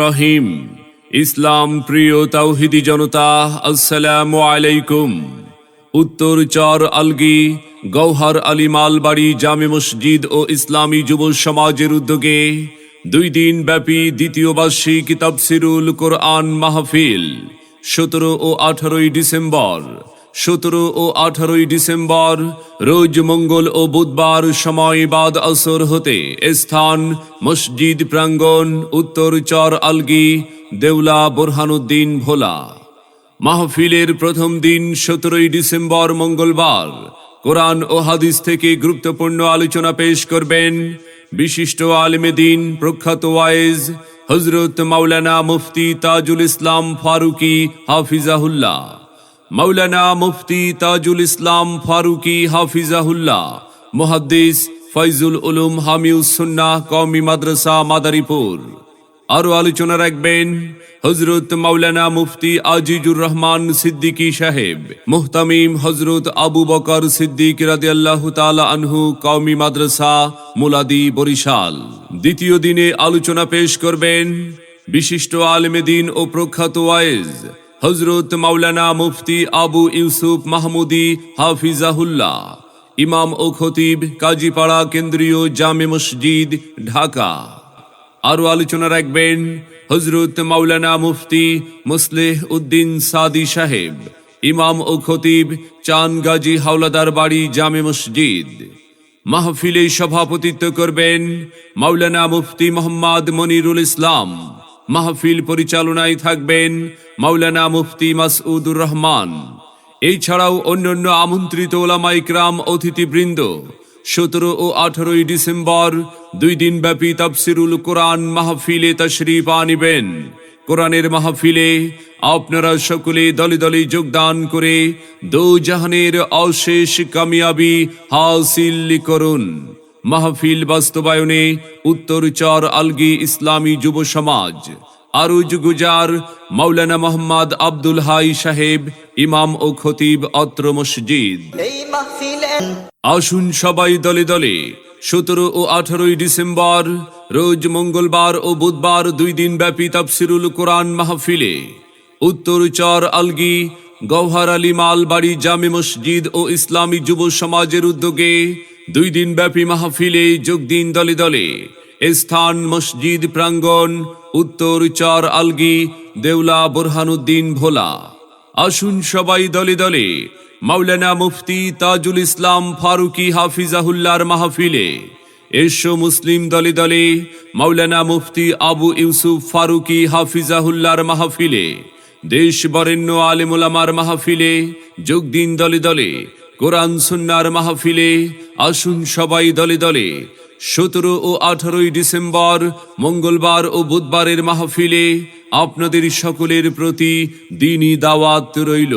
রহিম। ইসলাম প্রিয় তাওহিদি জনতা, আসসালামু আলাইকুম। উত্তর চর আলগি গৌহার আলী মালবাড়ি জামে মসজিদ ও ইসলামী যুব সমাজের উদ্যোগে দুই দিন ব্যাপী দ্বিতীয় বার্ষিক তাফসিরুল কোরআন মাহফিল, সতেরো ও আঠারোই ডিসেম্বর। সতেরো ও আঠারোই ডিসেম্বর, রোজ মঙ্গল ও বুধবার সময় বাদ আসর হতে স্থান মসজিদ প্রাঙ্গণ, উত্তর চর আলগি, দেউলা বোরহানুদ্দিন ভোলা। মাহফিলের প্রথম দিন সতেরোই ডিসেম্বর মঙ্গলবার। কোরআন ও হাদিস থেকে গুরুত্বপূর্ণ আলোচনা পেশ করবেন বিশিষ্ট আলেমে দিন প্রখ্যাত ওয়াইজ হজরত মাওলানা মুফতি তাজুল ইসলাম ফারুকি হাফিজাহুল্লাহ। মাওলানা মুফতি তাজুল ইসলাম ফারুকি হাফিজাহুল্লাহ, মুহাদ্দিস ফয়জুল উলুম হামিউসুন্নাহ কওমি মাদ্রাসা মাদারীপুর। আরও আলোচনা রাখবেন হজরত মাওলানা মুফতি আজিজুর রহমান সিদ্দিকী সাহেব, মুহতামিম হজরত আবু বকর সিদ্দিক রাদিয়াল্লাহু তাআলা আনহু কওমি মাদ্রাসা মুলাদি বরিশাল। দ্বিতীয় দিনে আলোচনা পেশ করবেন বিশিষ্ট আলমেদিন ও প্রখ্যাত ওয়াইজ হজরত মাওলানা মুফতি আবু ইউসুফ মাহমুদি হাফিজাহুল্লাহ, ইমাম ও খতিব কাজীপাড়া কেন্দ্রীয় জামে মসজিদ, ঢাকা। আরও আলোচনা রাখবেন হজরত মাওলানা মুফতি মুসলেহ উদ্দিন সাদি সাহেব, ইমাম ও খতিব চান গাজী হাওলাদার বাড়ি জামে মসজিদ। মাহফিলে সভাপতিত্ব করবেন মাওলানা মুফতি মোহাম্মদ মনিরুল ইসলাম। মাহফিল পরিচালনায় থাকবেন মাওলানা মুফতি মাসউদুর রহমান। এছাড়াও অন্যান্য আমন্ত্রিত ওলামাইকরাম অতিথিবৃন্দ, সতেরো ও আঠারোই ডিসেম্বর দুই দিন ব্যাপী তাফসিরুল কোরআন মাহফিলে তশরিফ আনিবেন। কোরআনের মাহফিলে আপনারা সকলে দলে দলে যোগদান করে দো জাহানের অশেষ কামিয়াবি হাসিল করুন। মাহফিল বাস্তবায়নে উত্তর চর আলগি ইসলামী যুব সমাজ আরুজ গুজার মাওলানা মোহাম্মদ আব্দুল হাই সাহেব ইমাম ও খতিব অত্র মসজিদ। আসুন সবাই দলে দলে সতেরো ও আঠারোই ডিসেম্বর রোজ মঙ্গলবার ও বুধবার দুই দিন ব্যাপী তাফসিরুল কোরআন মাহফিলে উত্তর চর আলগি গৌহার আলী মালবাড়ি জামে মসজিদ ও ইসলামী যুব সমাজের উদ্যোগে দুই দিন ব্যাপী মাহফিলে যোগ দিন দলে দলে। স্থান মসজিদ প্রাঙ্গণ, উত্তর চর আলগি, দেউলা বোরহানুদ্দিন ভোলা। আসুন সবাই দলে দলে, মাওলানা মুফতি তাজুল ইসলাম ফারুকি হাফিজাহুল্লার মাহফিলে। এসো মুসলিম দলে দলে, মাওলানা মুফতি আবু ইউসুফ ফারুকি হাফিজাহুল্লার মাহফিলে। দেশ বরেণ্য আলেমুলামার মাহফিলে যোগ দিন দলে দলে, কোরআন সুন্নার মাহফিলে আসুন সবাই দলে দলে। সতেরো ও আঠারোই ডিসেম্বর, মঙ্গলবার ও বুধবারের মাহফিলে আপনাদের সকলের প্রতি দিনই দাওয়াত রইল।